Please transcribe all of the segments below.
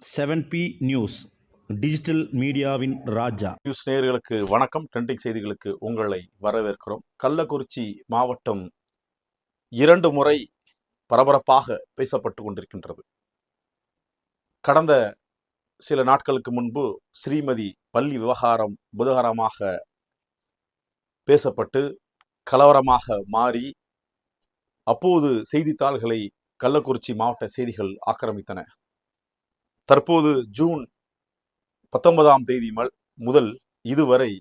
Seven B news digital மீடியாவின் Raja. News நேயர்களுக்கு வணக்கம். ட்ரெண்டிங் செய்திகளுக்கு உங்களை வரவேற்கிறோம். கள்ளக்குறிச்சி மாவட்டம் இரண்டு முறை பரபரப்பாக பேசப்பட்டு கொண்டிருக்கின்றது. கடந்த சில நாட்களுக்கு முன்பு ஸ்ரீமதி பள்ளி விவகாரம் புதகரமாக பேசப்பட்டு கலவரமாக மாறி அப்போது செய்தித்தாள்களை கள்ளக்குறிச்சி மாவட்ட செய்திகள் ஆக்கிரமித்தன. தற்போது ஜூன் பத்தொன்பதாம் தேதி முதல் இதுவரை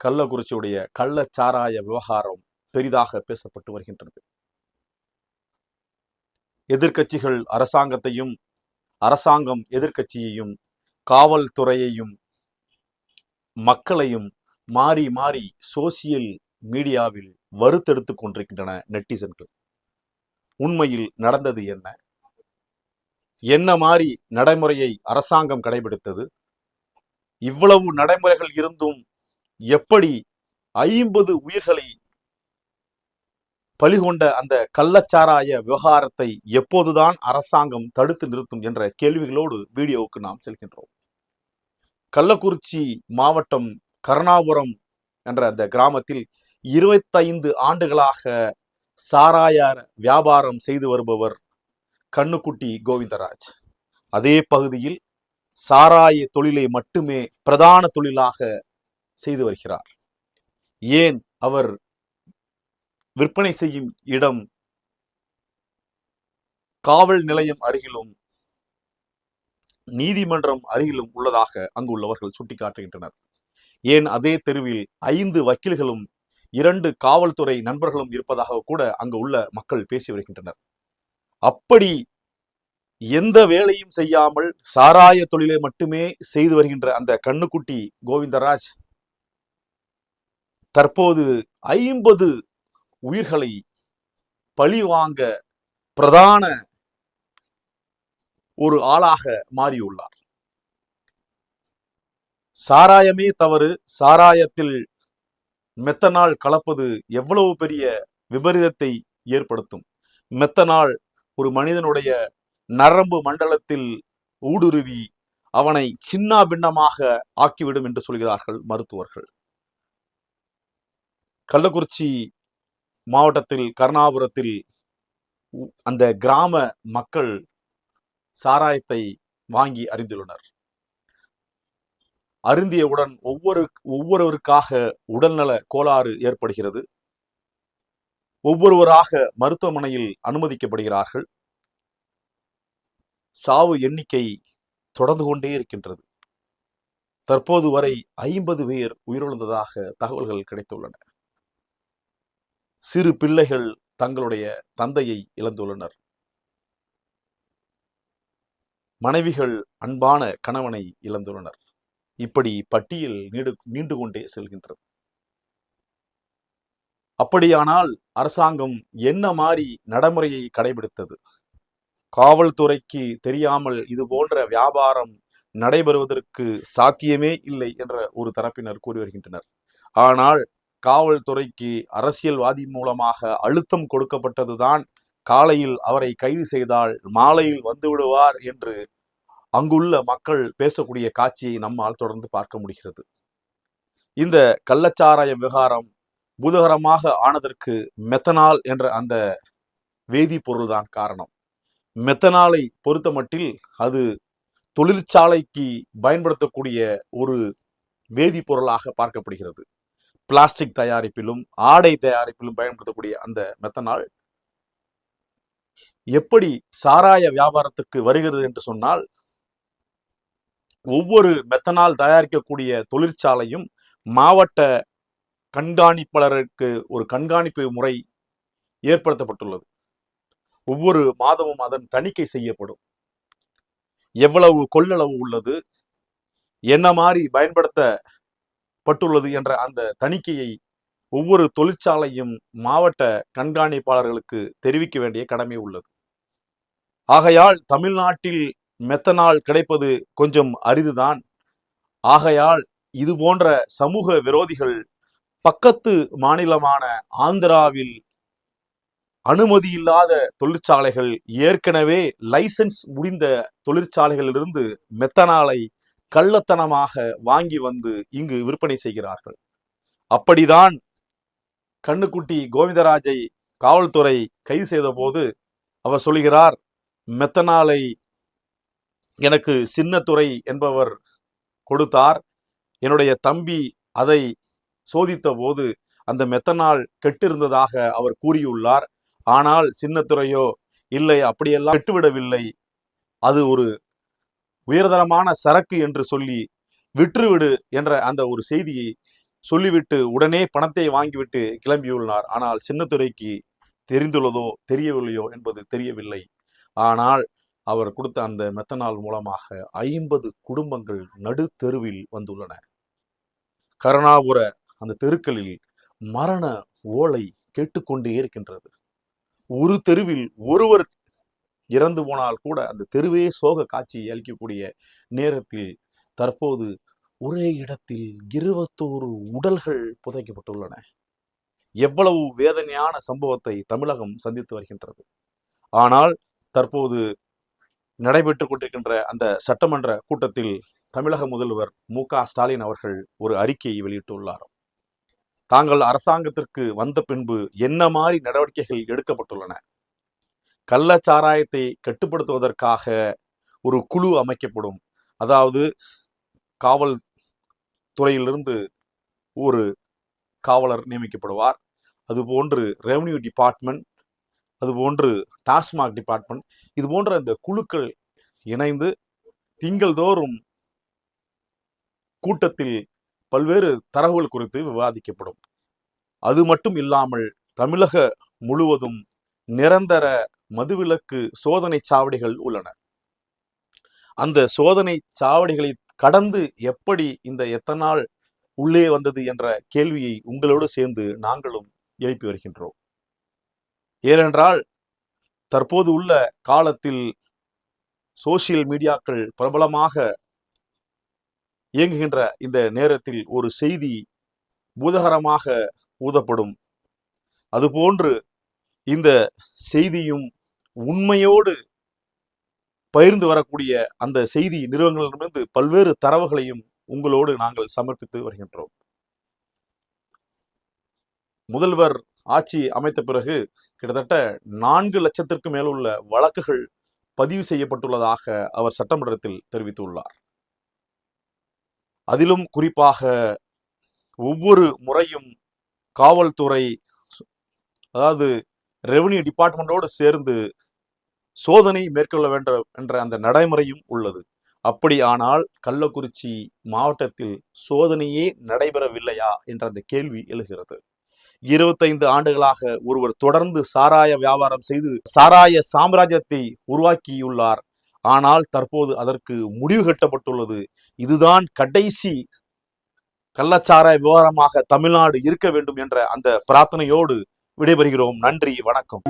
கள்ளக்குறிச்சியுடைய கள்ளச்சாராய விவகாரம் பெரிதாக பேசப்பட்டு வருகின்றது. எதிர்க்கட்சிகள் அரசாங்கத்தையும் அரசாங்கம் எதிர்க்கட்சியையும் காவல்துறையையும் மக்களையும் மாறி மாறி சோசியல் மீடியாவில் வறுத்தெடுத்து கொண்டிருக்கின்றன நெட்டிசன்கள். உண்மையில் நடந்தது என்ன? என்ன மாதிரி நடைமுறையை அரசாங்கம் கடைபிடித்தது? இவ்வளவு நடைமுறைகள் இருந்தும் எப்படி ஐம்பது உயிர்களை பலிகொண்ட அந்த கள்ளச்சாராய விவகாரத்தை எப்போதுதான் அரசாங்கம் தடுத்து நிறுத்தும் என்ற கேள்விகளோடு வீடியோவுக்கு நாம் செல்கின்றோம். கள்ளக்குறிச்சி மாவட்டம் கருணாபுரம் என்ற அந்த கிராமத்தில் இருபத்தைந்து ஆண்டுகளாக சாராய வியாபாரம் செய்து வருபவர் கண்ணுக்குட்டி கோவிந்தராஜ். அதே பகுதியில் சாராய தொழிலை மட்டுமே பிரதான தொழிலாக செய்து வருகிறார். ஏன் அவர் விற்பனை செய்யும் இடம் காவல் நிலையம் அருகிலும் நீதிமன்றம் அருகிலும் உள்ளதாக அங்கு உள்ளவர்கள் சுட்டிக்காட்டுகின்றனர். ஏன் அதே தெருவில் ஐந்து வக்கீல்களும் இரண்டு காவல்துறை நண்பர்களும் இருப்பதாக கூட அங்கு உள்ள மக்கள் பேசி வருகின்றனர். அப்படி எந்த வேலையும் செய்யாமல் சாராய தொழிலை மட்டுமே செய்து வருகின்ற அந்த கண்ணுக்குட்டி கோவிந்தராஜ் தற்போது ஐம்பது உயிர்களை பழி வாங்க பிரதான ஒரு ஆளாக மாறியுள்ளார். சாராயமே தவறு சாராயத்தில் மெத்தனால் கலப்பது எவ்வளவு பெரிய விபரீதத்தை ஏற்படுத்தும். மெத்தனால் ஒரு மனிதனுடைய நரம்பு மண்டலத்தில் ஊடுருவி அவனை சின்ன பின்னமாக ஆக்கிவிடும் என்று சொல்கிறார்கள் மருத்துவர்கள். கள்ளக்குறிச்சி மாவட்டத்தில் கருணாபுரத்தில் உ- அந்த கிராம மக்கள் சாராயத்தை வாங்கி அறிந்துள்ளனர். அருந்தியவுடன் ஒவ்வொரு ஒவ்வொருவருக்காக உடல்நல கோளாறு ஏற்படுகிறது. ஒவ்வொருவராக மருத்துவமனையில் அனுமதிக்கப்படுகிறார்கள். சாவு எண்ணிக்கை தொடர்ந்து கொண்டே இருக்கின்றது. தற்போது வரை ஐம்பது பேர் உயிரிழந்ததாக தகவல்கள் கிடைத்துள்ளன. சிறு பிள்ளைகள் தங்களுடைய தந்தையை இழந்துள்ளனர். மனைவிகள் அன்பான கணவனை இழந்துள்ளனர். இப்படி பட்டியல் நீடு நீண்டு கொண்டே செல்கின்றது. அப்படியானால் அரசாங்கம் என்ன மாதிரி நடைமுறையை கடைபிடித்தது? காவல்துறைக்கு தெரியாமல் இது போன்ற வியாபாரம் நடைபெறுவதற்கு சாத்தியமே இல்லை என்ற ஒரு தரப்பினர் கூறி வருகின்றனர். ஆனால் காவல்துறைக்கு அரசியல்வாதி மூலமாக அழுத்தம் கொடுக்கப்பட்டதுதான் காலையில் அவரை கைது செய்தால் மாலையில் வந்து விடுவார் என்று அங்குள்ள மக்கள் பேசக்கூடிய காட்சியை நம்மால் தொடர்ந்து பார்க்க முடிகிறது. இந்த கள்ளச்சாராய விவகாரம் பூதகரமாக ஆனதற்கு மெத்தனால் என்ற அந்த வேதிப்பொருள்தான் காரணம். மெத்தனாலை பொறுத்தமட்டில் அது தொழிற்சாலைக்கு பயன்படுத்தக்கூடிய ஒரு வேதிப்பொருளாக பார்க்கப்படுகிறது. பிளாஸ்டிக் தயாரிப்பிலும் ஆடை தயாரிப்பிலும் பயன்படுத்தக்கூடிய அந்த மெத்தனால் எப்படி சாராய வியாபாரத்துக்கு வருகிறது என்று சொன்னால் ஒவ்வொரு மெத்தனால் தயாரிக்கக்கூடிய தொழிற்சாலையும் மாவட்ட கண்காணிப்பாளருக்கு ஒரு கண்காணிப்பு முறை ஏற்படுத்தப்பட்டுள்ளது. ஒவ்வொரு மாதமும் அதன் தணிக்கை செய்யப்படும். எவ்வளவு கொள்ளளவு உள்ளது என்ன மாதிரி பயன்படுத்தப்பட்டுள்ளது என்ற அந்த தணிக்கையை ஒவ்வொரு தொழிற்சாலையும் மாவட்ட கண்காணிப்பாளர்களுக்கு தெரிவிக்க வேண்டிய கடமை உள்ளது. ஆகையால் தமிழ்நாட்டில் மெத்தனால் கிடைப்பது கொஞ்சம் அரிதுதான். ஆகையால் இது போன்ற சமூக விரோதிகள் பக்கத்து மாநிலமான ஆந்திராவில் அனுமதி இல்லாத தொழிற்சாலைகள் ஏற்கனவே லைசென்ஸ் முடிந்த தொழிற்சாலைகளிலிருந்து மெத்தனாலை கள்ளத்தனமாக வாங்கி வந்து இங்கு விற்பனை செய்கிறார்கள். அப்படிதான் கண்ணுக்குட்டி கோவிந்தராஜை காவல்துறை கைது செய்த போது அவர் சொல்கிறார் மெத்தனாலை எனக்கு சின்னத்துறை என்பவர் கொடுத்தார். என்னுடைய தம்பி அதை சோதித்த போது அந்த மெத்தனால் கெட்டிருந்ததாக அவர் கூறியுள்ளார். ஆனால் சின்னத்துறையோ இல்லை அப்படியெல்லாம் கெட்டுவிடவில்லை. அது ஒரு உயர்தரமான சரக்கு என்று சொல்லி விற்றுவிடு என்ற அந்த ஒரு செய்தியை சொல்லிவிட்டு உடனே பணத்தை வாங்கிவிட்டு கிளம்பியுள்ளார். ஆனால் சின்னத்துறைக்கு தெரிந்துள்ளதோ தெரியவில்லையோ என்பது தெரியவில்லை. ஆனால் அவர் கொடுத்த அந்த மெத்தனால் மூலமாக ஐம்பது குடும்பங்கள் நடுத்தெருவில் வந்துள்ளன. கருணாபுர அந்த தெருக்களில் மரண ஓலை கேட்டுக்கொண்டே இருக்கின்றது. ஒரு தெருவில் ஒருவர் இறந்து போனால் கூட அந்த தெருவே சோக காட்சி அளிக்கக்கூடிய நேரத்தில் தற்போது ஒரே இடத்தில் இருபத்தோரு உடல்கள் புதைக்கப்பட்டுள்ளன. எவ்வளவு வேதனையான சம்பவத்தை தமிழகம் சந்தித்து வருகின்றது. ஆனால் தற்போது நடைபெற்றுக் கொண்டிருக்கின்ற அந்த சட்டமன்ற கூட்டத்தில் தமிழக முதல்வர் மு க ஸ்டாலின் அவர்கள் ஒரு அறிக்கையை வெளியிட்டுள்ளார். தாங்கள் அரசாங்கத்திற்கு வந்த பின்பு என்ன மாதிரி நடவடிக்கைகள் எடுக்கப்பட்டுள்ளன? கள்ளச்சாராயத்தை கட்டுப்படுத்துவதற்காக ஒரு குழு அமைக்கப்படும். அதாவது காவல் துறையிலிருந்து ஒரு காவலர் நியமிக்கப்படுவார். அதுபோன்று ரெவன்யூ டிபார்ட்மெண்ட் அதுபோன்று டாஸ்மாக் டிபார்ட்மெண்ட் இது போன்ற இந்த குழுக்கள் இணைந்து திங்கள்தோறும் கூட்டத்தில் பல்வேறு தரவுகள் குறித்து விவாதிக்கப்படும். அது மட்டும் இல்லாமல் தமிழக முழுவதும் நிரந்தர மதுவிலக்கு சோதனை சாவடிகள் உள்ளன. அந்த சோதனை சாவடிகளை கடந்து எப்படி இந்த எத்தனால் உள்ளே வந்தது என்ற கேள்வியை உங்களோடு சேர்ந்து நாங்களும் எழுப்பி வருகின்றோம். ஏனென்றால் தற்போது உள்ள காலத்தில் சோசியல் மீடியாக்கள் பிரபலமாக இயங்குகின்ற இந்த நேரத்தில் ஒரு செய்தி பூதகரமாக ஊதப்படும். அதுபோன்று இந்த செய்தியும் உண்மையோடு பகிர்ந்து வரக்கூடிய அந்த செய்தி நிறுவனங்களிடமிருந்து பல்வேறு தரவுகளையும் உங்களோடு நாங்கள் சமர்ப்பித்து வருகின்றோம். முதல்வர் ஆட்சி அமைத்த பிறகு கிட்டத்தட்ட நான்கு லட்சத்திற்கு மேலுள்ள வழக்குகள் பதிவு செய்யப்பட்டுள்ளதாக அவர் சட்டமன்றத்தில் தெரிவித்துள்ளார். அதிலும் குறிப்பாக ஒவ்வொரு முறையும் காவல்துறை அதாவது ரெவன்யூ டிபார்ட்மெண்ட்டோடு சேர்ந்து சோதனை மேற்கொள்ள வேண்டும் என்ற அந்த நடைமுறையும் உள்ளது. அப்படி ஆனால் கள்ளக்குறிச்சி மாவட்டத்தில் சோதனையே நடைபெறவில்லையா என்ற அந்த கேள்வி எழுகிறது. இருபத்தைந்து ஆண்டுகளாக ஒருவர் தொடர்ந்து சாராய வியாபாரம் செய்து சாராய சாம்ராஜ்யத்தை உருவாக்கியுள்ளார். ஆனால் தற்போது அதற்கு முடிவு கட்டப்பட்டுள்ளது. இதுதான் கடைசி கள்ளச்சார விவகாரமாக தமிழ்நாடு இருக்க வேண்டும் என்ற அந்த பிரார்த்தனையோடு விடைபெறுகிறோம். நன்றி வணக்கம்.